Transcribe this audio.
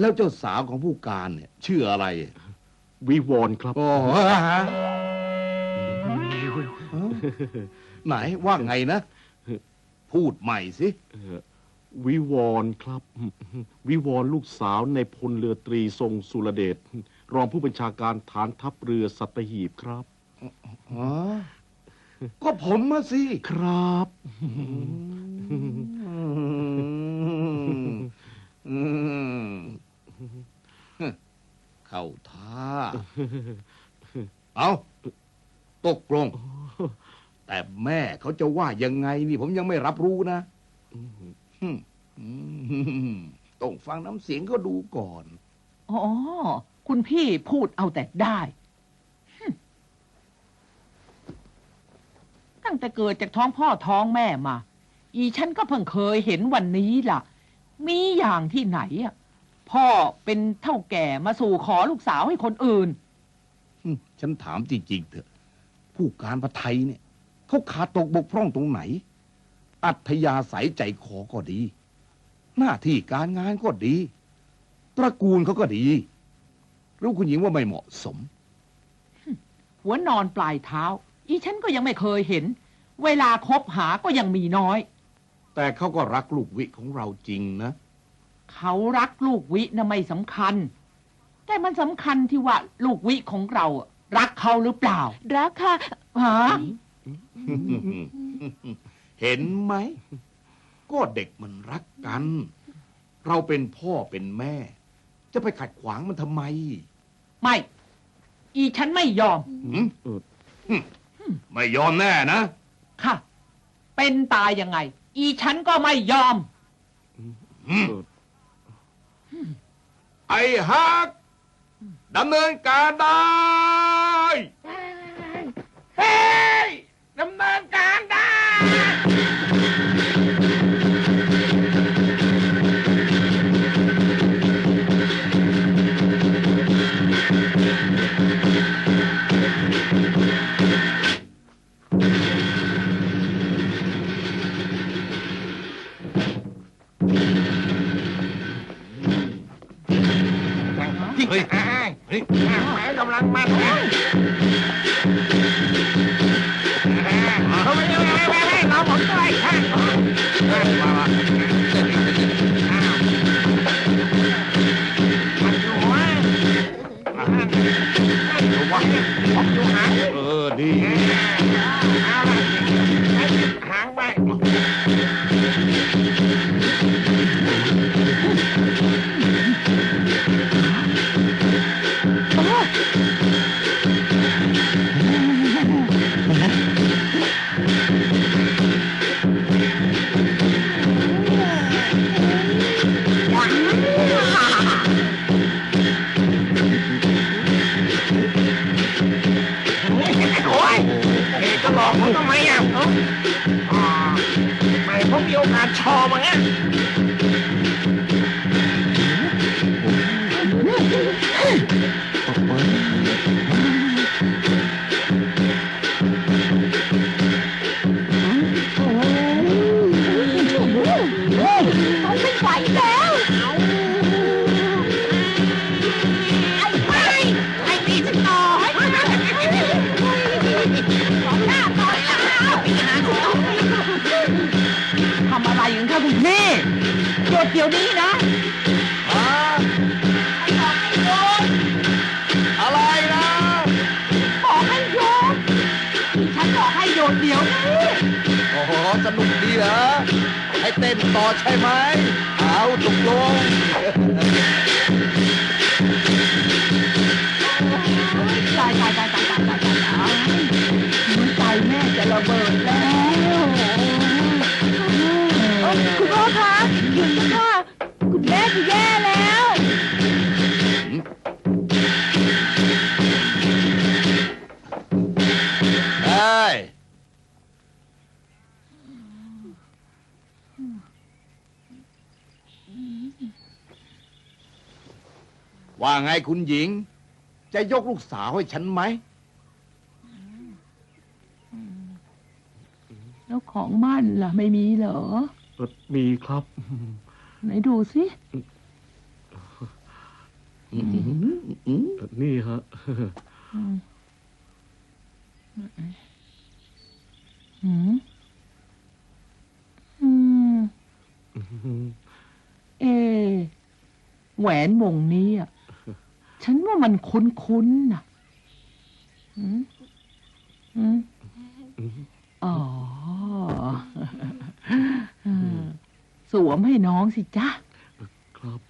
แล้วเจ้าสาวของผู้การเนี่ย ชื่ออะไรวิวอนครับ โอ้ฮะไหนว่าไงนะ พูดใหม่สิเอ่อวิวอนครับ วิวอนลูกสาวในพลเรือตรีทรงสุรเดชรองผู้บัญชาการฐานทัพเรือสัตหีบครับ อ๋อ ก็ผมมาสิ ครับ อืมเข้าท่า เอาตกลง แต่แม่เขาจะว่ายังไงนี่ผมยังไม่รับรู้นะต้องฟังน้ำเสียงก็ดูก่อน อ๋อ คุณพี่พูดเอาแต่ได้ ตั้งแต่เกิดจากท้องพ่อท้องแม่มา อีฉันก็เพิ่งเคยเห็นวันนี้ล่ะ มีอย่างที่ไหนอะ พ่อเป็นเท่าแก่มาสู่ขอลูกสาวให้คนอื่น อืมฉันถามจริงๆเถอะ ผู้การประไทยเนี่ยเขาขาดตกบกพร่องตรงไหน อัธยาศัยใจคอก็ดี หน้าที่การงานก็ดี ตระกูลเขาก็ดีรู้คุณหญิงว่าไม่เหมาะสม หัวนอนปลายเท้า อีฉันก็ยังไม่เคยเห็น เวลาคบหาก็ยังมีน้อย แต่เขาก็รักลูกวิของเราจริงนะ เขารักลูกวินะไม่สำคัญ แต่มันสำคัญที่ว่าลูกวิของเราอะรักเขาหรือเปล่า รักค่ะฮะเห็นไหม ก็เด็กมันรักกัน เราเป็นพ่อเป็นแม่ จะไปขัดขวางมันทำไม ไม่ อีฉันไม่ยอมหืมเออหึไม่ยอมแน่นะ ค่ะ เป็นตายยังไง อีฉันก็ไม่ยอมหื ai hát? Đâm ơn cả đời hey, đâm ơn cả đời Thank you. ฮ้ยเฮ้ยแหมกำลังมันเอาไปเอาไปไปเราผมด้วยข้างว้าวมันอยู่หัวอยู่หัวผมอยู่หางเออดีเอาละหางไป 有俺超人。 ดเดี๋ยวนี้นะอะไรนะบอกให้หยุดฉันบอกให้หยุดเดี๋ยวนี้โอ้โหสนุกดีเหรอให้เต้นต่อใช่ไหมเอาตกลง ว่าไงคุณหญิง จะยกลูกสาวให้ฉันไหม แล้วของมั่นล่ะ ไม่มีเหรอเออมีครับ ไหนดูสิอืมอืมนี่ฮะหืมอืมเอะแหวนวงนี้อะ ฉันว่ามันคุ้นๆนะหืมหืมอ๋อเออสวมให้น้องสิจ๊ะ ครับ